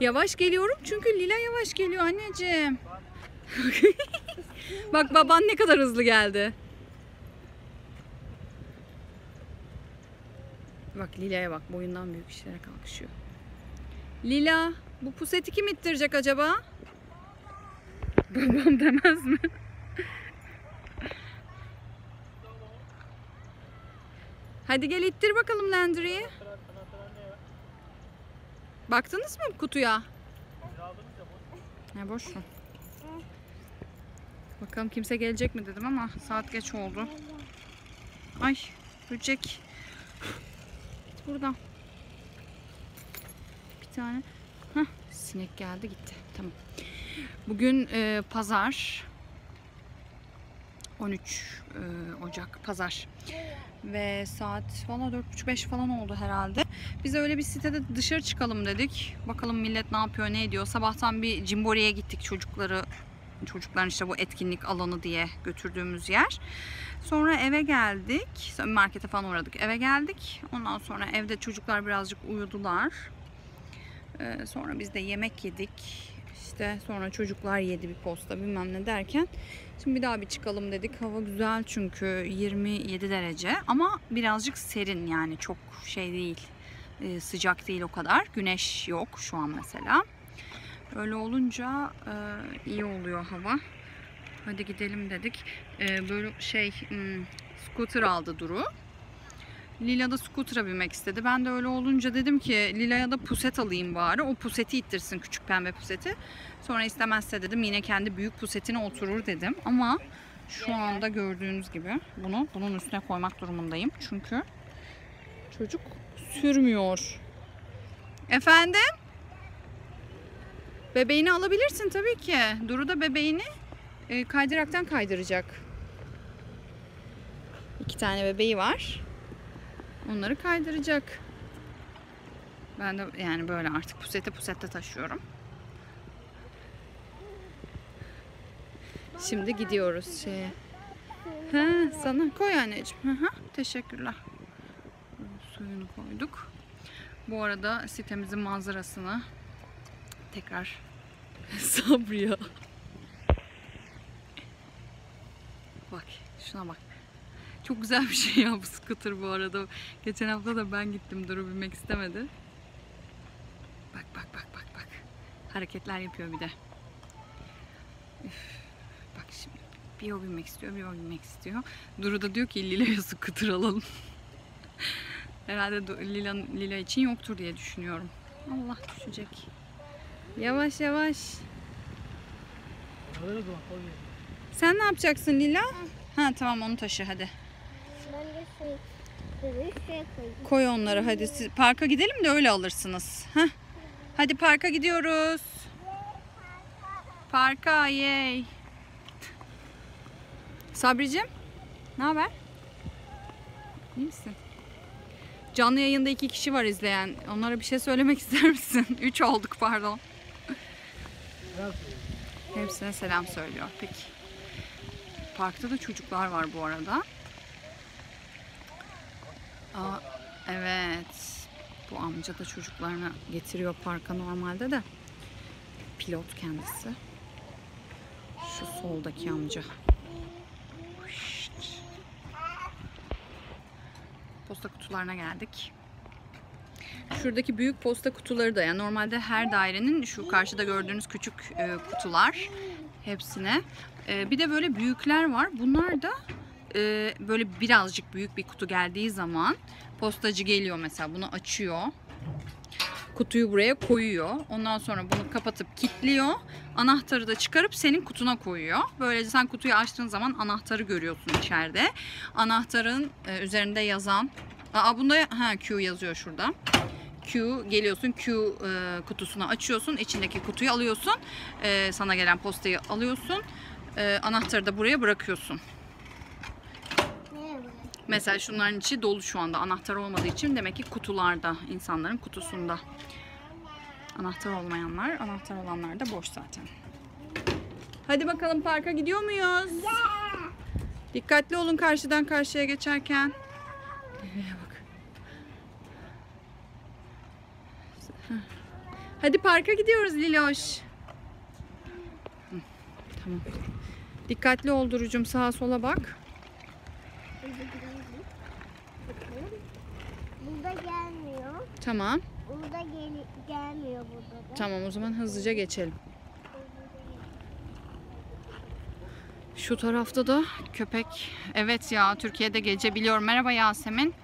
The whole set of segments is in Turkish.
Yavaş geliyorum çünkü Lila yavaş geliyor anneciğim. Bak baban ne kadar hızlı geldi. Bak Lila'ya bak boyundan büyük işlere kalkışıyor. Lila bu puseti kim ittirecek acaba? Babam demez mi? Hadi gel ittir bakalım Landry'i. Baktınız mı kutuya? Ne boş ver. Bakalım kimse gelecek mi dedim ama saat geç oldu. Ay böcek. Git buradan. Bir tane. Hah, sinek geldi gitti. Tamam. Bugün e, pazar. 13 e, Ocak pazar. Ve saat valla 4.30-5 falan oldu herhalde. Biz öyle bir sitede dışarı çıkalım dedik. Bakalım millet ne yapıyor ne ediyor. Sabahtan bir Cimbori'ye gittik çocukları çocukların işte bu etkinlik alanı diye götürdüğümüz yer. Sonra eve geldik. Markete falan uğradık. Eve geldik. Ondan sonra evde çocuklar birazcık uyudular. Ee, sonra biz de yemek yedik. İşte sonra çocuklar yedi bir posta bilmem ne derken. Şimdi bir daha bir çıkalım dedik. Hava güzel çünkü 27 derece ama birazcık serin yani çok şey değil. Ee, sıcak değil o kadar. Güneş yok şu an mesela. Öyle olunca e, iyi oluyor hava. Hadi gidelim dedik. E, böyle şey hmm, scooter aldı Duru. Lila da scooter'a binmek istedi. Ben de öyle olunca dedim ki Lila'ya da puset alayım bari. O puseti ittirsin küçük pembe puseti. Sonra istemezse dedim yine kendi büyük pusetine oturur dedim. Ama şu anda gördüğünüz gibi bunu bunun üstüne koymak durumundayım. Çünkü çocuk sürmüyor. Efendim? Bebeğini alabilirsin tabii ki. Duru da bebeğini e, kaydıraktan kaydıracak. İki tane bebeği var. Onları kaydıracak. Ben de yani böyle artık pusete pusette taşıyorum. Şimdi gidiyoruz şeye. Ha, sana koy anneciğim. Hı teşekkürler. Suyunu koyduk. Bu arada sitemizin manzarasını tekrar Sabriye. Bak şuna bak. Çok güzel bir şey ya bu scooter bu arada. Geçen hafta da ben gittim Duru binmek istemedi. Bak bak bak bak bak. Hareketler yapıyor bir de. Üf. Bak şimdi bir o binmek istiyor bir o binmek istiyor. Duru da diyor ki Lila'ya scooter alalım. Herhalde Lila, Lila için yoktur diye düşünüyorum. Allah düşecek. Yavaş yavaş. Sen ne yapacaksın Lila? Ha tamam onu taşı hadi. Ben de şey, böyle şey koyayım. Koy onları hadi. Siz parka gidelim de öyle alırsınız. Heh. Hadi parka gidiyoruz. Parka yey. Sabricim ne haber? İyi misin? Canlı yayında iki kişi var izleyen. Onlara bir şey söylemek ister misin? Üç olduk pardon. Hepsine selam söylüyor. Peki. Parkta da çocuklar var bu arada. Aa, evet. Bu amca da çocuklarını getiriyor parka normalde de. Pilot kendisi. Şu soldaki amca. Posta kutularına geldik. Şuradaki büyük posta kutuları da yani normalde her dairenin şu karşıda gördüğünüz küçük e, kutular hepsine. E, bir de böyle büyükler var. Bunlar da e, böyle birazcık büyük bir kutu geldiği zaman postacı geliyor mesela bunu açıyor. Kutuyu buraya koyuyor. Ondan sonra bunu kapatıp kilitliyor. Anahtarı da çıkarıp senin kutuna koyuyor. Böylece sen kutuyu açtığın zaman anahtarı görüyorsun içeride. Anahtarın e, üzerinde yazan Aa bunda ha Q yazıyor şurada. Q geliyorsun Q e, kutusunu açıyorsun. içindeki kutuyu alıyorsun. E, sana gelen postayı alıyorsun. E, anahtarı da buraya bırakıyorsun. Mesela şunların içi dolu şu anda. Anahtar olmadığı için demek ki kutularda, insanların kutusunda. Anahtar olmayanlar, anahtar olanlar da boş zaten. Hadi bakalım parka gidiyor muyuz? Dikkatli olun karşıdan karşıya geçerken. Bak. Hadi parka gidiyoruz Liloş. Tamam. Dikkatli ol Duru'cum sağa sola bak. Burada gelmiyor. Tamam. Burada gel gelmiyor burada da. Tamam o zaman hızlıca geçelim. Şu tarafta da köpek. Evet ya Türkiye'de gece biliyorum. Merhaba Yasemin.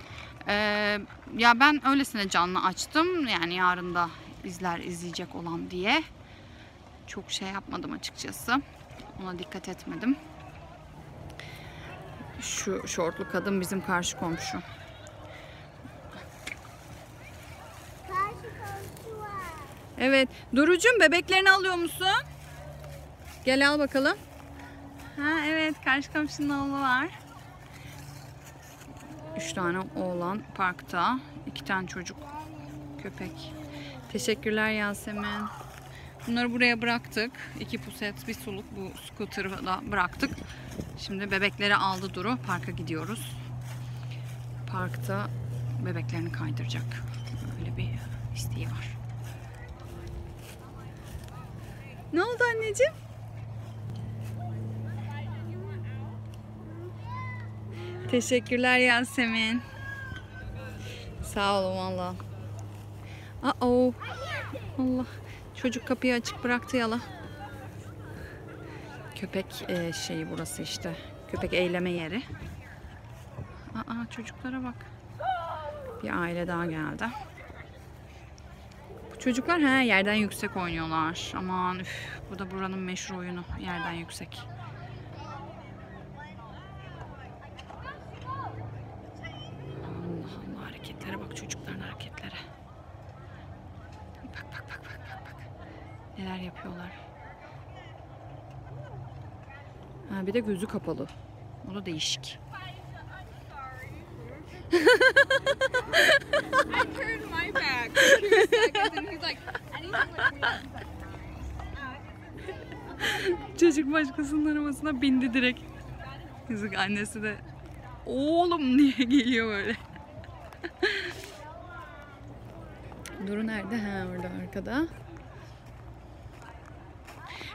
Ee, ya ben öylesine canlı açtım. Yani yarın da izler izleyecek olan diye. Çok şey yapmadım açıkçası. Ona dikkat etmedim. Şu şortlu kadın bizim karşı komşu. Karşı komşu var. Evet. Durucum bebeklerini alıyor musun? Gel al bakalım. Ha evet karşı komşunun oğlu var. Üç tane oğlan parkta. iki tane çocuk. Köpek. Teşekkürler Yasemin. Bunları buraya bıraktık. İki puset, bir suluk bu scooter'ı da bıraktık. Şimdi bebekleri aldı Duru. Parka gidiyoruz. Parkta bebeklerini kaydıracak. Öyle bir isteği var. Ne oldu anneciğim? Teşekkürler Yasemin. Sağ olun valla. Aa, Allah. Çocuk kapıyı açık bıraktı yala. Köpek e, şeyi burası işte. Köpek eyleme yeri. Aa çocuklara bak. Bir aile daha geldi. Çocuklar he yerden yüksek oynuyorlar. Aman üf, bu da buranın meşhur oyunu. Yerden yüksek. Allah Allah hareketlere bak çocukların hareketlere. Bak bak bak bak bak bak. Neler yapıyorlar. Ha bir de gözü kapalı. O da değişik. Çocuk başkasının arabasına bindi direkt. Yazık annesi de oğlum diye geliyor böyle. Duru nerede? Ha orada arkada.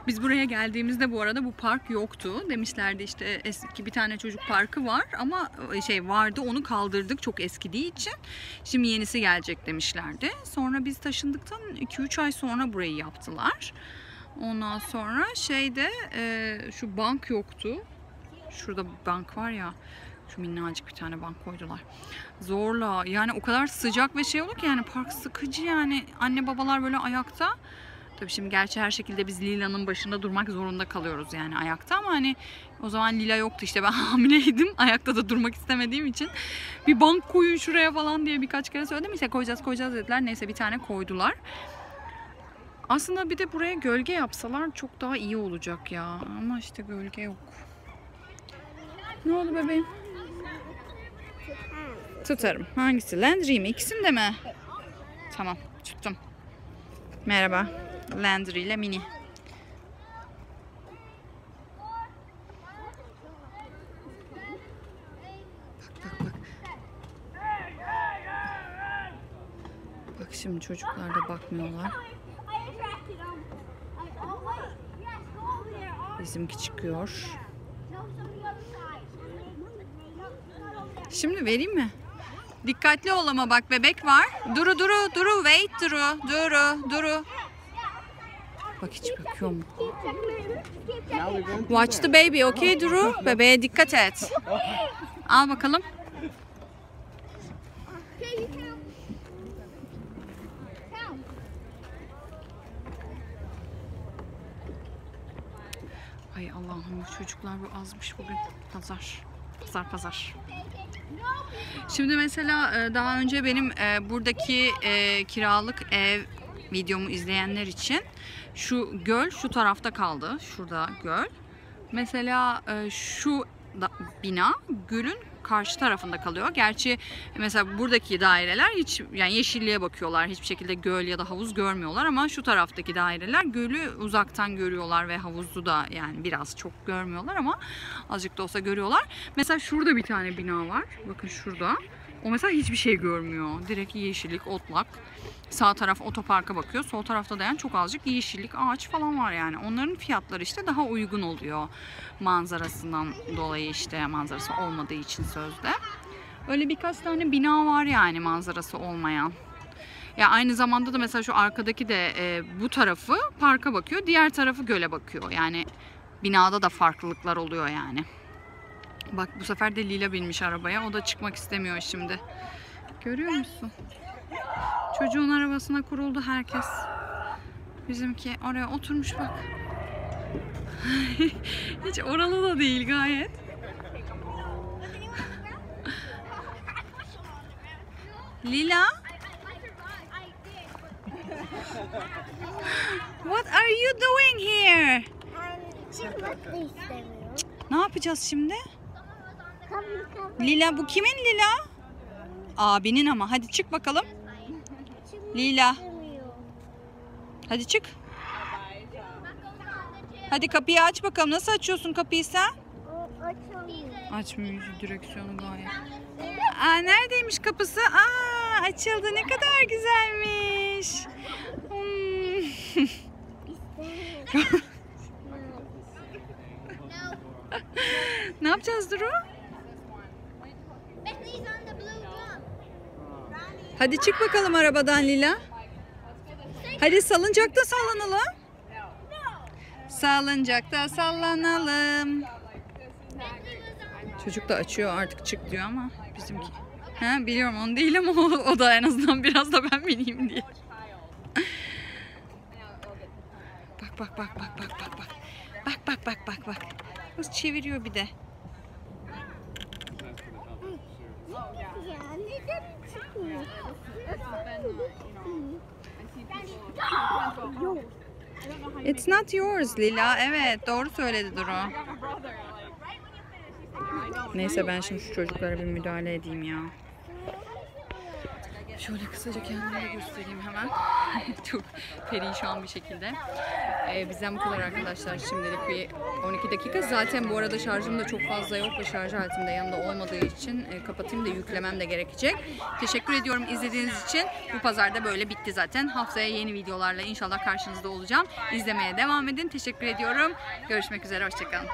Biz buraya geldiğimizde bu arada bu park yoktu. Demişlerdi işte eski bir tane çocuk parkı var ama şey vardı onu kaldırdık çok eskidiği için. Şimdi yenisi gelecek demişlerdi. Sonra biz taşındıktan 2-3 ay sonra burayı yaptılar. Ondan sonra şeyde e, şu bank yoktu. Şurada bank var ya. Şu minnacık bir tane bank koydular. Zorla yani o kadar sıcak ve şey oldu ki yani park sıkıcı yani anne babalar böyle ayakta. Tabii şimdi gerçi her şekilde biz Lila'nın başında durmak zorunda kalıyoruz yani ayakta ama hani o zaman Lila yoktu işte ben hamileydim. Ayakta da durmak istemediğim için bir bank koyun şuraya falan diye birkaç kere söyledim. İşte koyacağız koyacağız dediler. Neyse bir tane koydular. Aslında bir de buraya gölge yapsalar çok daha iyi olacak ya. Ama işte gölge yok. Ne oldu bebeğim? Tutarım. Hangisi? Landry mi? İkisini de mi? Tamam. Tuttum. Merhaba. Landry ile Mini. Bak şimdi çocuklar da bakmıyorlar. Over there. Şimdi vereyim mi? Dikkatli ol ama bak bebek var. Duru duru duru wait duru duru duru. Bak hiç bakıyor mu? Watch the baby okay Duru? Bebeğe dikkat et. Al bakalım. Okay, you count. Count. Ay Allah'ım bu çocuklar bu azmış bugün. Pazar. Pazar pazar. Şimdi mesela e, daha önce benim e, buradaki e, kiralık ev videomu izleyenler için şu göl şu tarafta kaldı. Şurada göl. Mesela şu bina gölün karşı tarafında kalıyor. Gerçi mesela buradaki daireler hiç yani yeşilliğe bakıyorlar. Hiçbir şekilde göl ya da havuz görmüyorlar ama şu taraftaki daireler gölü uzaktan görüyorlar ve havuzu da yani biraz çok görmüyorlar ama azıcık da olsa görüyorlar. Mesela şurada bir tane bina var. Bakın şurada. O mesela hiçbir şey görmüyor. Direkt yeşillik, otlak. Sağ taraf otoparka bakıyor. Sol tarafta da yani çok azıcık yeşillik, ağaç falan var yani. Onların fiyatları işte daha uygun oluyor. Manzarasından dolayı işte manzarası olmadığı için sözde. Öyle birkaç tane bina var yani manzarası olmayan. Ya aynı zamanda da mesela şu arkadaki de e, bu tarafı parka bakıyor, diğer tarafı göle bakıyor. Yani binada da farklılıklar oluyor yani. Bak bu sefer de Lila binmiş arabaya. O da çıkmak istemiyor şimdi. Görüyor musun? Çocuğun arabasına kuruldu herkes. Bizimki oraya oturmuş bak. Hiç oralı da değil gayet. Lila, what are you doing here? Ne yapacağız şimdi? Lila bu kimin Lila? Abinin ama. Hadi çık bakalım. Lila. Hadi çık. Hadi kapıyı aç bakalım. Nasıl açıyorsun kapıyı sen? Açmıyor direksiyonu gayet. Aa neredeymiş kapısı? Aa açıldı. Ne kadar güzelmiş. Hmm. Ne yapacağız Duru? Hadi çık bakalım arabadan Lila. Hadi salıncakta sallanalım. Salıncakta sallanalım. Çocuk da açıyor artık çık diyor ama bizimki. Ha, biliyorum onu değil ama o, o da en azından biraz da ben bineyim diye. Bak bak bak bak bak bak bak. Bak bak bak bak bak. Nasıl çeviriyor bir de. It's not yours Lila. Evet doğru söyledi Duru. Neyse ben şimdi şu çocuklara bir müdahale edeyim ya. Şöyle kısaca kendimi göstereyim hemen. Çok perişan bir şekilde. Ee, bizden bu kadar arkadaşlar. Şimdilik bir 12 dakika. Zaten bu arada şarjım da çok fazla yok ve şarj aletim de yanında olmadığı için e, kapatayım da yüklemem de gerekecek. Teşekkür ediyorum izlediğiniz için. Bu pazarda böyle bitti zaten. Haftaya yeni videolarla inşallah karşınızda olacağım. İzlemeye devam edin. Teşekkür ediyorum. Görüşmek üzere. Hoşçakalın.